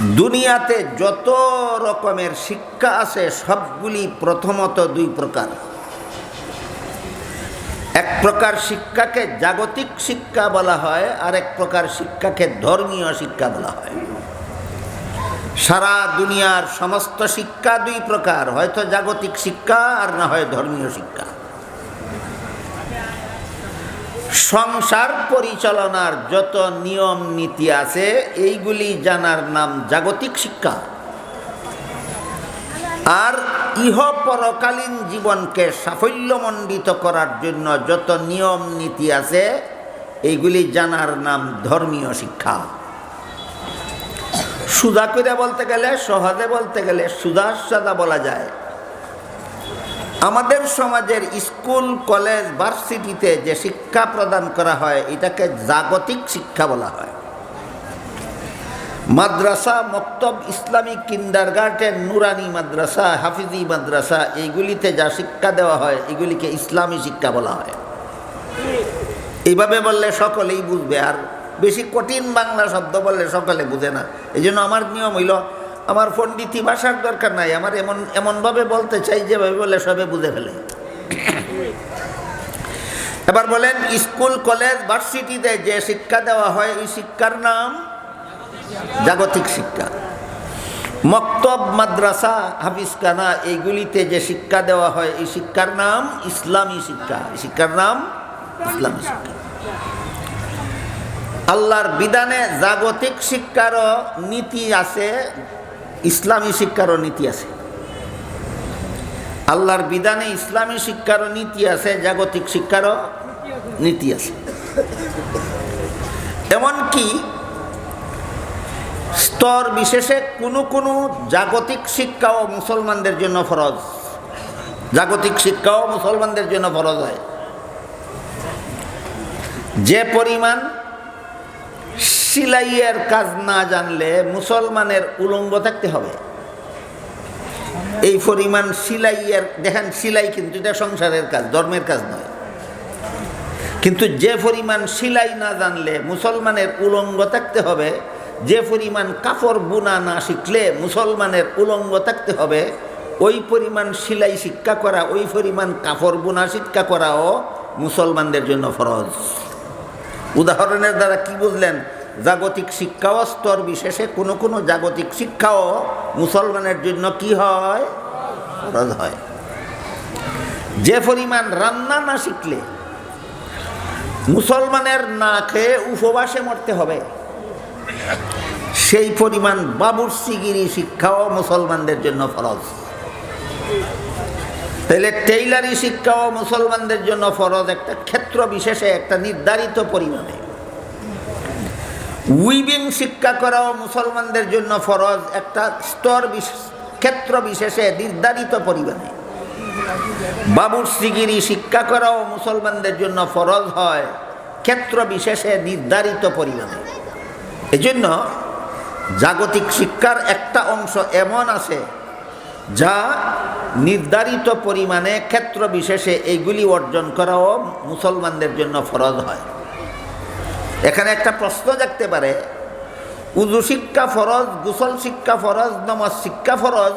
দুনিয়াতে যত রকমের শিক্ষা আছে, সবগুলি প্রথমত দুই প্রকার। এক প্রকার শিক্ষাকে জাগতিক শিক্ষা বলা হয়, আর এক প্রকার শিক্ষাকে ধর্মীয় শিক্ষা বলা হয়। সারা দুনিয়ার সমস্ত শিক্ষা দুই প্রকার, হয়তো জাগতিক শিক্ষা আর না হয় ধর্মীয় শিক্ষা। সংসার পরিচালনার যত নিয়ম নীতি আছে, এইগুলি জানার নাম জাগতিক শিক্ষা। আর ইহ পরকালীন জীবনকে সাফল্যমণ্ডিত করার জন্য যত নিয়ম নীতি আছে, এইগুলি জানার নাম ধর্মীয় শিক্ষা। সুদা করে বলতে গেলে, সহজে বলতে গেলে সুদা সাদা বলা যায়। আমাদের সমাজের স্কুল, কলেজ, ভার্সিটিতে যে শিক্ষা প্রদান করা হয়, এটাকে জাগতিক শিক্ষা বলা হয়। মাদ্রাসা, মক্তব ইসলামিক কিন্ডার গার্ডেন নুরানি মাদ্রাসা, হাফিজি মাদ্রাসা, এইগুলিতে যা শিক্ষা দেওয়া হয়, এগুলিকে ইসলামী শিক্ষা বলা হয়। এইভাবে বললে সকলেই বুঝবে, আর বেশি কঠিন বাংলা শব্দ বললে সকলে বুঝে না। এই জন্য আমার নিয়ম হইল আমার পণ্ডিতি ভাষার দরকার নাই, আমার এমন এমনভাবে বলতে চাই, যেভাবে বলে সবে বুঝে ফেলে। এবার বলেন, স্কুল, কলেজ, ভার্সিটিতে যে শিক্ষা দেওয়া হয়, এই শিক্ষার নাম জাগতিক শিক্ষা। মক্তব, মাদ্রাসা, হাফিজখানা, এইগুলিতে যে শিক্ষা দেওয়া হয়, এই শিক্ষার নাম ইসলামী শিক্ষা। শিক্ষার নাম ইসলামী শিক্ষা। আল্লাহর বিধানে জাগতিক শিক্ষারও নীতি আছে ইসলামী শিক্ষারও নীতি আছে। আল্লাহর বিধানে ইসলামী শিক্ষারও নীতি আছে, জাগতিক শিক্ষারও নীতি আছে। এমনকি স্তর বিশেষে কোনো কোনো জাগতিক শিক্ষাও মুসলমানদের জন্য ফরজ। জাগতিক শিক্ষাও মুসলমানদের জন্য ফরজ হয়। যে পরিমাণ সিলাইয়ের কাজ না জানলে মুসলমানের উলঙ্গ থাকতে হবে। এই পরিমাণ সিলাইয়ের, দেখেন সিলাই কিন্তু এটা সংসারের কাজ, ধর্মের কাজ নয়। কিন্তু যে পরিমাণ সিলাই না জানলে মুসলমানের উলঙ্গ থাকতে হবে, যে পরিমাণ কাপড় বুনা না শিখলে মুসলমানের উলঙ্গ থাকতে হবে, ওই পরিমাণ সিলাই শিক্ষা করা, ওই পরিমাণ কাপড় বোনা শিক্ষা করাও মুসলমানদের জন্য ফরজ। উদাহরণের দ্বারা কি বুঝলেন? জাগতিক শিক্ষাও স্তর বিশেষে, কোনো কোনো জাগতিক শিক্ষাও মুসলমানের জন্য কি হয়? ফরজ হয়। যে পরিমাণ রান্না না শিখলে মুসলমানের না খেয়ে উপবাসে মরতে হবে, সেই পরিমাণ বাবুর সিগিরি শিক্ষাও মুসলমানদের জন্য ফরজ। তাহলে টেইলারি শিক্ষাও মুসলমানদের জন্য ফরজ, একটা ক্ষেত্র বিশেষে, একটা নির্ধারিত পরিমাণে। উইভিং শিক্ষা করাও মুসলমানদের জন্য ফরজ একটা স্তর ক্ষেত্র বিশেষে নির্ধারিত পরিমাণে। বাবুর সিগিরি শিক্ষা করাও মুসলমানদের জন্য ফরজ হয় ক্ষেত্র বিশেষে নির্ধারিত পরিমাণে। এজন্য জাগতিক শিক্ষার একটা অংশ এমন আছে যা নির্ধারিত পরিমাণে ক্ষেত্র বিশেষে এইগুলি অর্জন করাও মুসলমানদের জন্য ফরজ হয়। এখানে একটা প্রশ্ন দেখতে পারে। উজু শিক্ষা ফরজ, গুসল শিক্ষা ফরজ, নমাজ শিক্ষা ফরজ?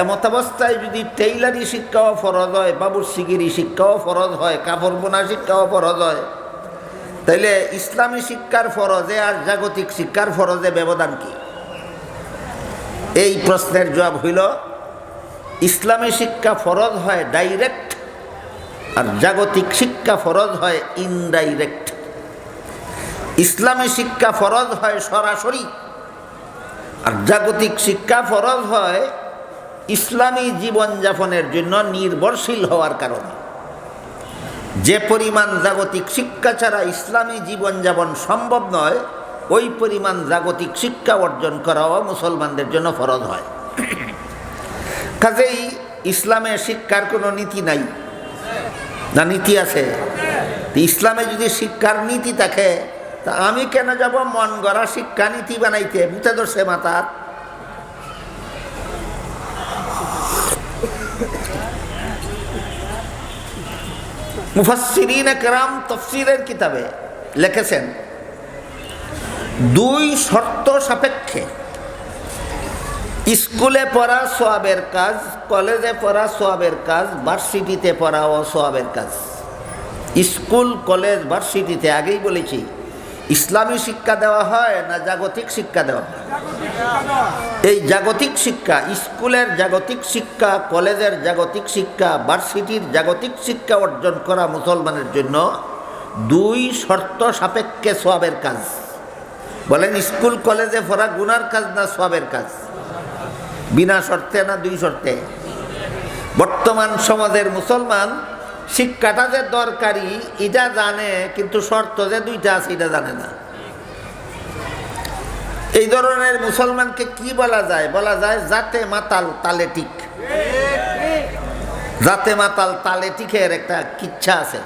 এমত অবস্থায় যদি টেইলারি শিক্ষাও ফরজ হয়, বাবুর সিগিরি শিক্ষাও ফরজ হয়, কাপড় বোনা শিক্ষাও ফরজ হয়। তাইলে ইসলামী শিক্ষার ফরজে আর জাগতিক শিক্ষার ফরজে ব্যবধান কি? এই প্রশ্নের জবাব হইল, ইসলামী শিক্ষা ফরজ হয় ডাইরেক্ট আর জাগতিক শিক্ষা ফরজ হয় ইনডাইরেক্ট। ইসলামী শিক্ষা ফরজ হয় সরাসরি আর জাগতিক শিক্ষা ফরজ হয় ইসলামী জীবনযাপনের জন্য নির্ভরশীল হওয়ার কারণে। যে পরিমাণ জাগতিক শিক্ষা ছাড়া ইসলামী জীবনযাপন সম্ভব নয়, ওই পরিমাণ জাগতিক শিক্ষা অর্জন করাও মুসলমানদের জন্য ফরজ হয়। কাজেই ইসলামে শিক্ষার কোনো নীতি নাই। না, নীতি আছে। ইসলামে যদি শিক্ষার নীতি থাকে তা আমি কেন যাব? মন গড়া শিক্ষা নীতি বানাইতে। মুতে ধরছে মাতার মুফাসিরিন একরাম তফসিরের কিতাবে লিখেছেন, দুই শর্ত সাপেক্ষে। স্কুলে পড়া সোয়াবের কাজ, কলেজে পড়া সোয়াবের কাজ ভার্সিটিতে পড়াও সোয়াবের কাজ। স্কুল, কলেজ ভার্সিটিতে আগেই বলেছি ইসলামী শিক্ষা দেওয়া হয় না জাগতিক শিক্ষা দেওয়া হয়? এই জাগতিক শিক্ষা, স্কুলের জাগতিক শিক্ষা, কলেজের জাগতিক শিক্ষা, ভার্সিটির জাগতিক শিক্ষা অর্জন করা মুসলমানের জন্য দুই শর্ত সাপেক্ষে সোয়াবের কাজ। বলেন, স্কুল, কলেজে পড়া গুনার কাজ না সোয়াবের কাজ? বিনা শর্তে না দুই শর্তে? বর্তমান সমাজের মুসলমান শিক্ষাটা যে দরকারি, এটা জানে, কিন্তু শর্ত যে দুইটা আছে, এটা জানে না। এই ধরনের মুসলমানকে কি বলা যায়? বলা যায়, জাতে মাতাল তালে টিক জাতে মাতাল তালে টিকের একটা কিচ্ছা আছে।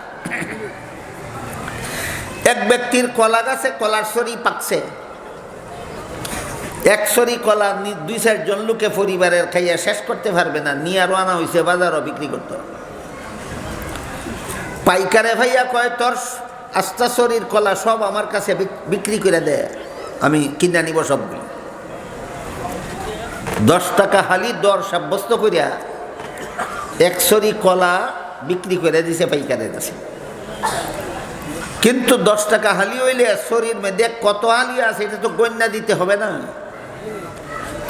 এক ব্যক্তির কলা গাছে কলার সরি পাকছে। এক সরি কলা দুই চারজন লোকে পরিবারের খাইয়া শেষ করতে পারবে না, নিয়ে আরও আনা হয়েছে বাজারও বিক্রি করতে হবে। পাইকারে ভাইয়া কয়, তোর আস্তা শরীর কলা সব আমার কাছে বিক্রি করে দে। আমি কিনে নিব সবগুলো। দশ টাকা হালি দর সাব্যস্ত করিয়া একশরি কলা বিক্রি করে দিছে পাইকারের কাছে। কিন্তু দশ টাকা হালি হইলে শরীর মধ্যে কত হালি আছে, এটা তো গণ্যা দিতে হবে না।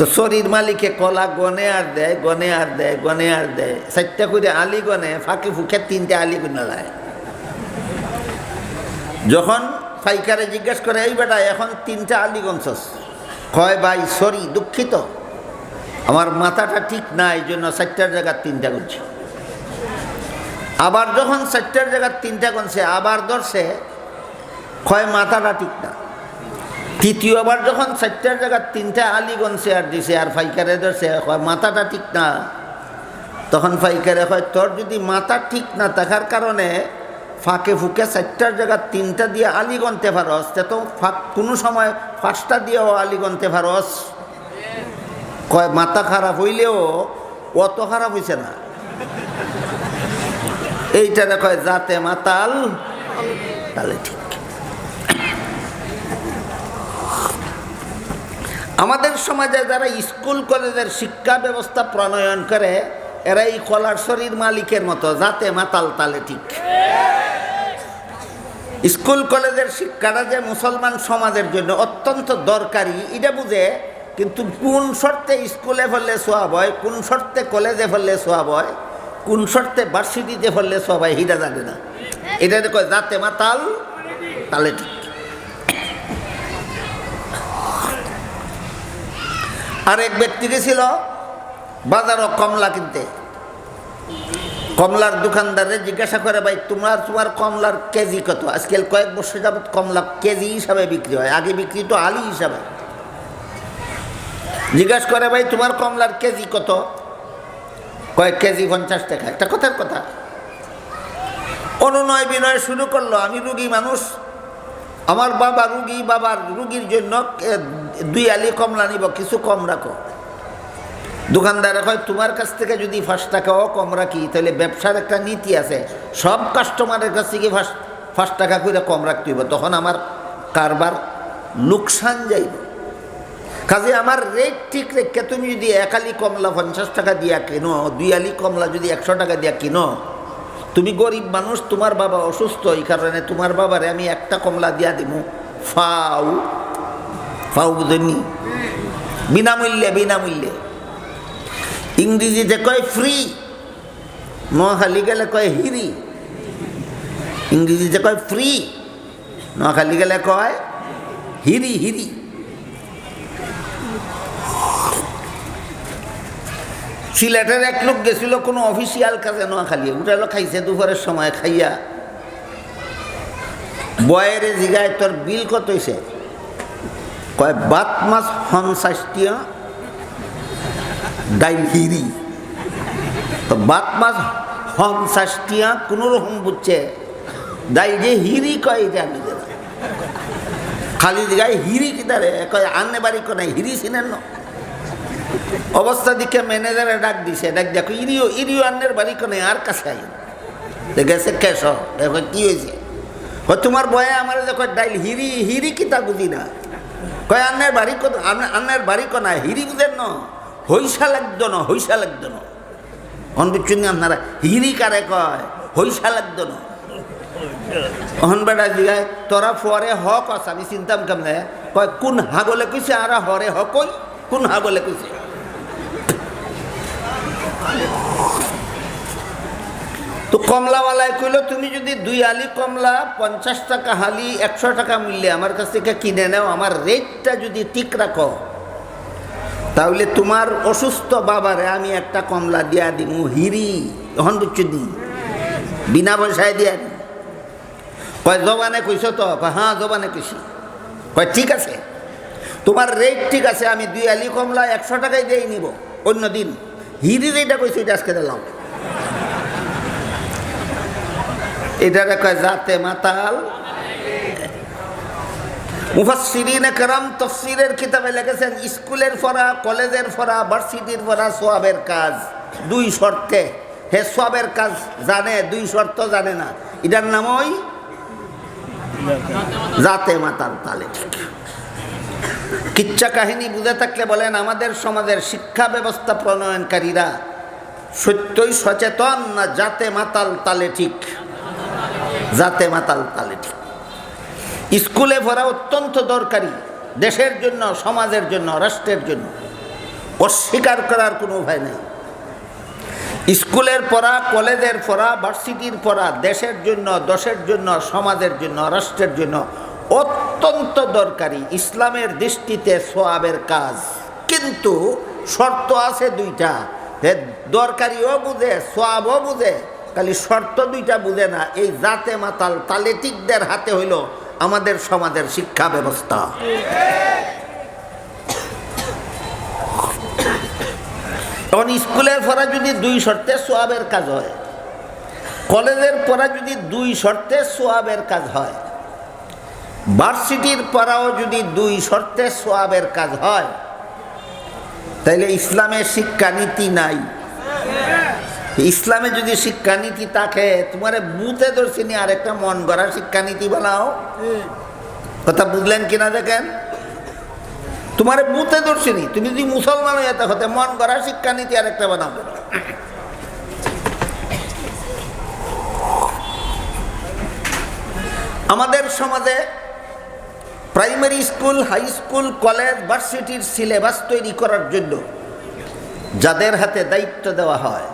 তো শরীর মালিকে কলা গনে আর দেয়, গনে আর দেয়, গনে আর দেয়। চারটা করে আলি গনে, ফাঁকে ফুকে তিনটে আলি গুনে দেয় যখন পাইকারে জিজ্ঞেস করে, এই বেটা, এখন তিনটা আলি গনছস? কয়, ভাই সরি দুঃখিত। আমার মাথাটা ঠিক না, এই জন্য চারটার জায়গার তিনটা গুনছি। আবার যখন চারটার জায়গার তিনটা গুনছে, আবার ধরছে, কয়, মাথাটা ঠিক না। তৃতীয়বার যখন চারটার জায়গার তিনটা আলি গনছে আর দিছে আর ফাইকারে ধরছে মাথাটা ঠিক না। তখন ফাইকারে কয়, তোর যদি মাথা ঠিক না থাকার কারণে ফাঁকে ফুকে চারটার জায়গার তিনটা দিয়ে আলি গনতে পারস তে ফাঁক, কোনো সময় পাঁচটা দিয়েও আলি গনতে পারস কয়, মাথা খারাপ হইলেও অত খারাপ হইছে না। এইটারে কয় যাতে মাতাল তাহলে ঠিক। আমাদের সমাজে যারা স্কুল, কলেজের শিক্ষা ব্যবস্থা প্রণয়ন করে, এরা এই কলার শরীর মালিকের মতো, যাতে মাতাল তালে ঠিক। স্কুল, কলেজের শিক্ষাটা যে মুসলমান সমাজের জন্য অত্যন্ত দরকারি, এটা বুঝে, কিন্তু কোন শর্তে স্কুলে ফেললে সোয়াব হয়, কোন শর্তে কলেজে ফেললে সোয়াব হয়, কোন শর্তে ভার্সিটিতে ফেললে সোয়াব হয় হিটা জানে না। এটা কয় যাতে মাতাল তালে ঠিক। আর এক ব্যক্তি গেছিল বাজারও কমলা কিনতে। কমলার দোকানদারে জিজ্ঞাসা করে, ভাই, তোমার তোমার কমলার কেজি কত? আজকাল কয়েক বছর যাবত কমলা কেজি হিসাবে বিক্রি হয়। আগে বিক্রি তো আলি হিসাবে। জিজ্ঞাসা করে, ভাই, তোমার কমলার কেজি কত? কয়েক কেজি পঞ্চাশ টাকা। একটা কথার কথা। অনুনয় বিনয় শুরু করল। আমি রুগী মানুষ আমার বাবা রুগী, বাবার রুগীর জন্য দুই আলি কমলা নিব, কিছু কম রাখো। দোকানদার হয় তোমার কাছ থেকে যদি পাঁচ টাকাও কম রাখি, তাহলে ব্যবসার একটা নীতি আছে। সব কাস্টমারের কাছ থেকে পাঁচ পাঁচ টাকা করে কম রাখতে হইব। তখন আমার কারবার লোকসান যাইব। কাজে আমার রেট ঠিক রেখে তুমি যদি এক আলি কমলা পঞ্চাশ টাকা দিয়া কিনো, দুই আলি কমলা যদি একশো টাকা দিয়া কিনো তুমি গরিব মানুষ, তোমার বাবা অসুস্থ, এই কারণে তোমার বাবারে আমি একটা কমলা দিয়া দিব ফাউ ফাউ বুঝেননি? বিনামূল্যে বিনামূল্যে। ইংরেজিতে কয় ফ্রি, নোয়াখালী গেলে কয় হিরি। ইংরেজিতে কয় ফ্রি, নোয়াখালী গেলে কয় হিরি হিরি। সিলেটের এক লোক গেছিল কোনো অফিসিয়াল কাজে নোয়াখালী উঠালো খাইছে দুপুরের সময়, খাইয়া। বয়ের জিগায় তোর বিল কত হয়েছে কয়, বাত মাছ হনসাষ্টিয়া ডাইল হিরি। তো বাত মাছ হনসাষ্টিয়া কোনো রকম বুঝছে। দাই যে হিরি কয়, এটা আমি খালি জিগায় হিরি কিতারে। কয়, আনে বাড়ি কোনে হিরি চিনেন না? অবস্থা দিকে ম্যানেজারে ডাক দিছে, ডাক দেখো ইরিও ইরিও আন্নের বাড়ি কোনে, আর কাছে আই গেছে কেশ দেখো কি হয়েছে ও তোমার বয়ে আমার দেখো ডাইল হিরি হিরি কিতা বুঝি না। কয়, আন্নের বাড়ি কত আন্নের বাড়ি কোনা হিরি বুঝেন না, হইসা লাগতো না, হইসা লাগতো না। অন আপনারা, হিরি কারে কয়, হইসা লাগতো না? অহন বেটা জিগায়, তোরা ফরে হ, কস, আমি চিন্তাম কেমনে? কয়, কোন হাগলে কইছে, আর হরে হ, কই, কোন হাগলে কইছে? তো কমলাওয়ালায় কইল, তুমি যদি দুই আলি কমলা, পঞ্চাশ টাকা হালি, একশো টাকা মূল্যে আমার কাছ থেকে কিনে নাও, আমার রেটটা যদি ঠিক রাখো, তাহলে তোমার অসুস্থ বাবারে আমি একটা কমলা দিয়া দিমু, হিরি তখন বুঝছ দি বিনা পয়সায় দিয়া দিই কয়, জবানে কইছ তো? হ্যাঁ জবানে কইছি। কয়, ঠিক আছে, তোমার রেট ঠিক আছে, আমি দুই আলি কমলা, একশো টাকায় দিয়েই নিব, অন্য দিন। হিরি যেটা কইছি, এটা আজকে দিলাম। এটা কয় জাতে মাতাল। কিতাবে লিখেছেন, স্কুলের কলেজের সোয়াবের কাজ। দুই শর্তে। হে সোয়াবের কাজ জানে, দুই শর্ত জানে না। এটার নাম ওই জাতে মাতাল তালে কিচ্ছা কাহিনী বুঝে থাকলে বলেন, আমাদের সমাজের শিক্ষা ব্যবস্থা প্রণয়নকারীরা সত্যই সচেতন না, জাতে মাতাল তালে ঠিক। জাতে মাতাল তালে ঠিক। স্কুলে পড়া অত্যন্ত দরকারি, দেশের জন্য, সমাজের জন্য, রাষ্ট্রের জন্য। অস্বীকার করার কোনো উপায় নেই। স্কুলের পড়া, কলেজের পড়া, ভার্সিটির পড়া, দেশের জন্য দেশের জন্য, সমাজের জন্য, রাষ্ট্রের জন্য অত্যন্ত দরকারি। ইসলামের দৃষ্টিতে সোয়াবের কাজ। কিন্তু শর্ত আছে দুইটা। দরকারিও বুঝে, সোয়াবও বুঝে খালি শর্ত দুইটা বুঝে না, এই জাতে মাতাল তালেটিকদের হাতে হইল আমাদের সমাজের শিক্ষা ব্যবস্থা। তখন স্কুলের পড়া যদি দুই শর্তে সোয়াবের কাজ হয়, কলেজের পড়া যদি দুই শর্তে সোয়াবের কাজ হয়, ভার্সিটির পড়াও যদি দুই শর্তে সোয়াবের কাজ হয়, তাইলে ইসলামের শিক্ষানীতি নাই। ইসলামে যদি শিক্ষানীতি থাকে তোমার বুথে দর্শিনী আরেকটা মন গড়া শিক্ষানীতি বানাও। কথা বুঝলেন কিনা দেখেন? তোমার বুথে দর্শিনী তুমি যদি মুসলমান হয়ে হতে মন গড়া শিক্ষানীতি আরেকটা বানাও। আমাদের সমাজে primary school high school college ভার্সিটির সিলেবাস তৈরি করার জন্য যাদের হাতে দায়িত্ব দেওয়া হয়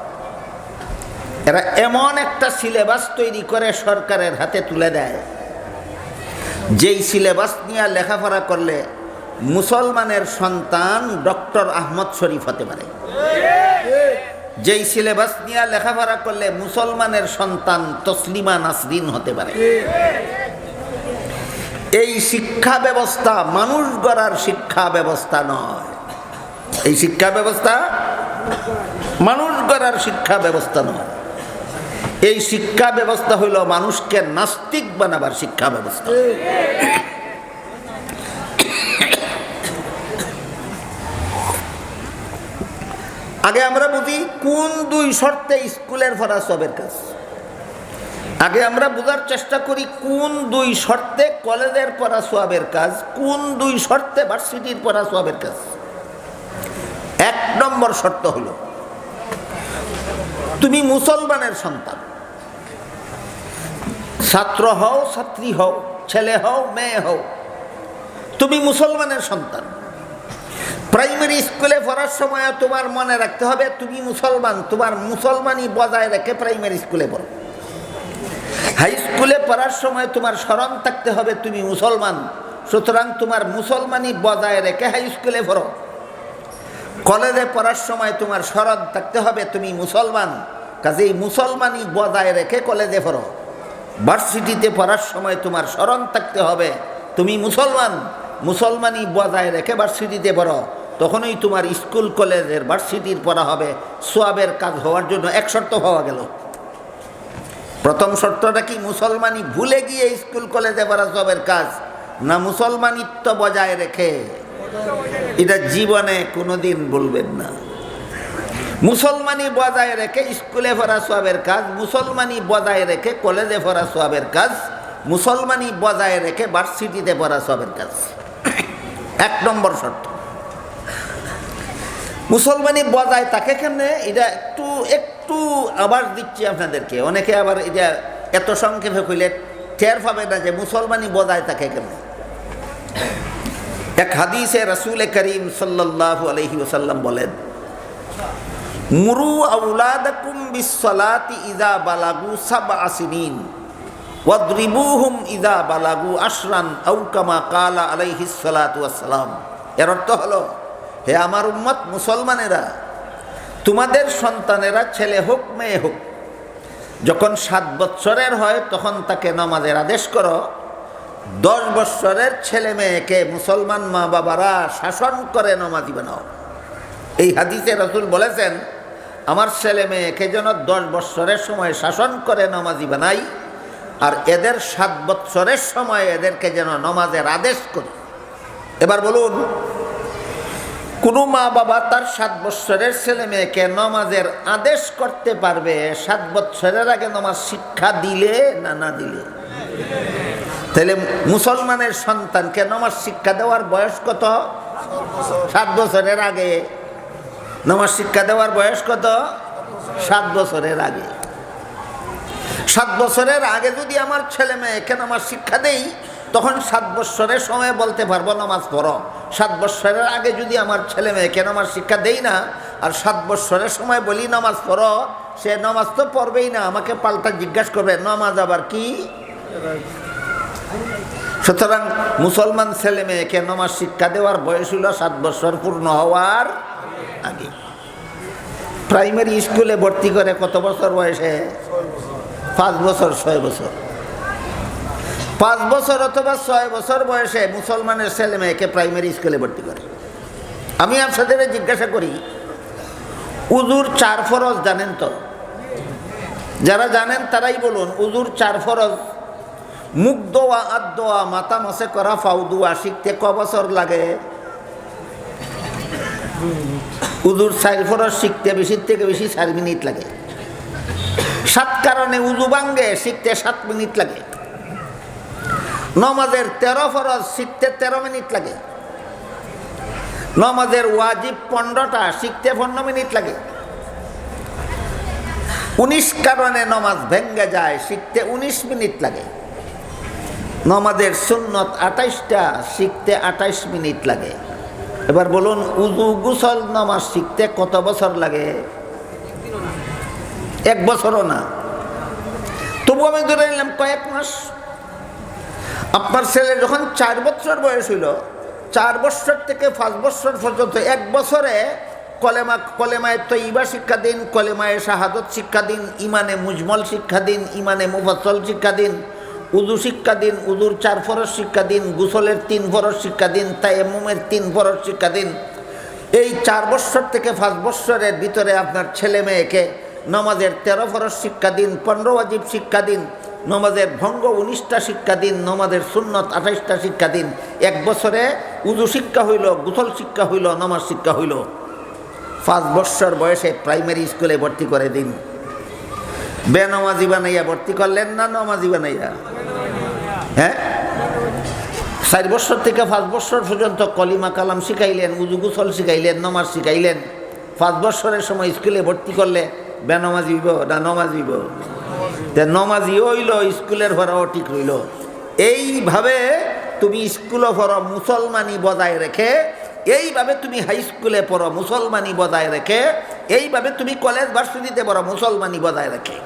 এরা এমন একটা সিলেবাস তৈরি করে সরকারের হাতে তুলে দেয়। যেই সিলেবাস নিয়ে লেখাপড়া করলে মুসলমানের সন্তান ডক্টর আহমদ শরীফ হতে পারে। যেই সিলেবাস নিয়ে লেখাপড়া করলে মুসলমানের সন্তান তসলিমা নাসরিন হতে পারে। এই শিক্ষা ব্যবস্থা মানুষ গড়ার শিক্ষা ব্যবস্থা নয়। এই শিক্ষা ব্যবস্থা মানুষ গড়ার শিক্ষা ব্যবস্থা নয়। এই শিক্ষা ব্যবস্থা হইল মানুষকে নাস্তিক বানাবার শিক্ষা ব্যবস্থা। আগে আমরা বুঝি কোন দুই শর্তে স্কুলের ভরা সবের কাজ। আগে আমরা বোঝার চেষ্টা করি কোন দুই শর্তে কলেজের পড়া সোয়াবের কাজ, কোন দুই শর্তে ভার্সিটির পড়া সোয়াবের কাজ। এক নম্বর শর্ত হলো তুমি মুসলমানের সন্তান। ছাত্র হও, ছাত্রী হও, ছেলে হও, মেয়ে হও, তুমি মুসলমানের সন্তান। প্রাইমারি স্কুলে পড়ার সময় তোমার মনে রাখতে হবে, তুমি মুসলমান, তোমার মুসলমানই বজায় রেখে প্রাইমারি স্কুলে পড়ো। হাই স্কুলে পড়ার সময় তোমার স্মরণ থাকতে হবে, তুমি মুসলমান, সুতরাং তোমার মুসলমানই বজায় রেখে হাই স্কুলে পড়ো। কলেজে পড়ার সময় তোমার স্মরণ থাকতে হবে, তুমি মুসলমান। কাজেই মুসলমানই বজায় রেখে কলেজে পড়ো। ভার্সিটিতে পড়ার সময় তোমার স্মরণ থাকতে হবে, তুমি মুসলমান। মুসলমানই বজায় রেখে ভার্সিটিতে পড়ো। তখনই তোমার স্কুল, কলেজের ভার্সিটির পড়া হবে। সোয়াবের কাজ হওয়ার জন্য এক শর্ত হওয়া গেল। প্রথম শর্তটা কি? মুসলমানই ভুলে গিয়ে স্কুল, কলেজে পড়া সবের কাজ। না মুসলমানিত্ব বজায় রেখে। এটা জীবনে কোনোদিন বলবেন না। মুসলমানি বজায় রেখে স্কুলে পড়া সবের কাজ, মুসলমানি বজায় রেখে কলেজে পড়া সবের কাজ, মুসলমানি বজায় রেখে ভার্সিটিতে পড়া সবের কাজ। এক নম্বর শর্ত। মুসলমানি বজায় তাকে কেমনে? এটা একটু একটু আবার দিচ্ছি আপনাদেরকে। অনেকে আবার এটা এত সংক্ষেপে কইলে টের পাবে না যে মুসলমানি বজায় তাকে কেমনে? এক হাদিসে রসুল করিম সাল্লাল্লাহু আলহি ওসাল্লাম বলেন, মুরু আউলাদাকুম বিসসালাতি ইদা বালাগু সাবআ সিনিন, ওয়াদরিবুহুম ইদা বালাগু আশরান আও কামা কালা আলাইহিস সালাতু ওয়াসসালাম। এর অর্থ হলো, হে আমার উম্মত মুসলমানেরা, তোমাদের সন্তানেরা ছেলে হোক, মেয়ে হোক, যখন সাত বৎসরের হয় তখন তাকে নামাজের আদেশ করো দশ বৎসরের ছেলে মেয়েকে মুসলমান মা বাবারা শাসন করে নমাজি বানাও। এই হাদিসে রসুল বলেছেন, আমার ছেলে মেয়েকে যেন দশ বৎসরের সময় শাসন করে নমাজি বানাই, আর এদের সাত বৎসরের সময় এদেরকে যেন নমাজের আদেশ করি। এবার বলুন, কোনো মা বাবা তার সাত বৎসরের ছেলে মেয়েকে নমাজের আদেশ করতে পারবে সাত বৎসরের আগে নমাজ শিক্ষা দিলে না না দিলে? তাহলে মুসলমানের সন্তানকে নমাজ শিক্ষা দেওয়ার বয়স কত? সাত বছরের আগে। নমাজ শিক্ষা দেওয়ার বয়স কত? সাত বছরের আগে। সাত বছরের আগে যদি আমার ছেলে মেয়েকে নামাজ শিক্ষা দেই, তখন সাত বৎসরের সময় বলতে পারব নামাজ পড়ো। সাত বৎসরের আগে যদি আমার ছেলে মেয়েকে নামাজ শিক্ষা দেই না, আর সাত বৎসরের সময় বলি নামাজ পড়ো, সে নামাজ তো পড়বেই না, আমাকে পাল্টা জিজ্ঞাসা করবে, নামাজ আবার কি? সুতরাং মুসলমান ছেলে মেয়েকে নামাজ শিক্ষা দেওয়ার বয়স হলো সাত বছর পূর্ণ হওয়ার আগে। প্রাইমারি স্কুলে ভর্তি করে কত বছর বয়সে? পাঁচ বছর, ছয় বছর। পাঁচ বছর অথবা ছয় বছর বয়সে মুসলমানের ছেলে মেয়েকে প্রাইমারি স্কুলে ভর্তি করে। আমি আপনাদের জিজ্ঞাসা করি, উজুর চার ফরজ জানেন তো? যারা জানেন তারাই বলুন, উজুর চার ফরজ মুখ দোয়া আদ দোয়া মাথা মশে করা ফাউ দোয়া শিখতে ক বছর লাগে? উজুর চার ফরজ শিখতে বেশির থেকে বেশি চার মিনিট লাগে। সাত কারণে উজু ভাঙ্গে শিখতে সাত মিনিট লাগে। নমাজের তেরো ফরজ শিখতে তেরো মিনিট লাগে। নমাজের ওয়াজিব পনেরোটা শিখতে পনেরো মিনিট লাগে। উনিশ কারণে নমাজ ভেঙ্গে যায়, শিখতে উনিশ মিনিট লাগে। নমাজের সুন্নত আঠাইশটা শিখতে আঠাইশ মিনিট লাগে। এবার বলুন, উজু গুসল নামাজ শিখতে কত বছর লাগে? এক বছরও না। তবু আমি ধরে নিলাম কয়েক মাস। আপনার ছেলে যখন চার বছর বয়স হইল, চার বছর থেকে পাঁচ বছর পর্যন্ত এক বছরে কলেমা, কলেমায় তৈবা শিক্ষা দিন, কলেমায় শাহাদত শিক্ষা দিন, ইমানে মুজমল শিক্ষা দিন, ইমানে মুফসল শিক্ষা দিন উদু শিক্ষা দিন উদুর চার ফরস শিক্ষা দিন, গুসলের তিন ফরস শিক্ষা দিন তাইমুমের তিন ফরস শিক্ষা দিন। এই চার বছর থেকে পাঁচ বছরের ভিতরে আপনার ছেলে মেয়েকে নমাজের তেরো ফরস শিক্ষা দিন, পনেরো অজীব শিক্ষা দিন, নমাজের ভঙ্গ উনিশটা শিক্ষা দিন, নমাজের সুন্নত আঠাইশটা শিক্ষা দিন। এক বছরে উজু শিক্ষা হইল, গুসল শিক্ষা হইল, নমাজ শিক্ষা হইল। পাঁচ বৎসর বয়সে প্রাইমারি স্কুলে ভর্তি করে দিন। বে বেনমাজি বানাইয়া ভর্তি করলেন না নমাজি বানাইয়া? হ্যাঁ? চার বছর থেকে পাঁচ বছর পর্যন্ত কলিমা কালাম শিখাইলেন, উজু গুসল শিখাইলেন, নমাজ শিখাইলেন। পাঁচ বছরের সময় স্কুলে ভর্তি করলে বেনমাজি হইব না নমাজি নমাজি হইল, স্কুলের ভরাও ঠিক রইল। এইভাবে তুমি স্কুলে পড়ো, মুসলমানি বজায় রেখে, এইভাবে তুমি হাই স্কুলে পড়ো, মুসলমানি বজায় রেখে, এইভাবে তুমি কলেজ ভার্সিটিতে পড়ো, মুসলমানি বজায় রেখে।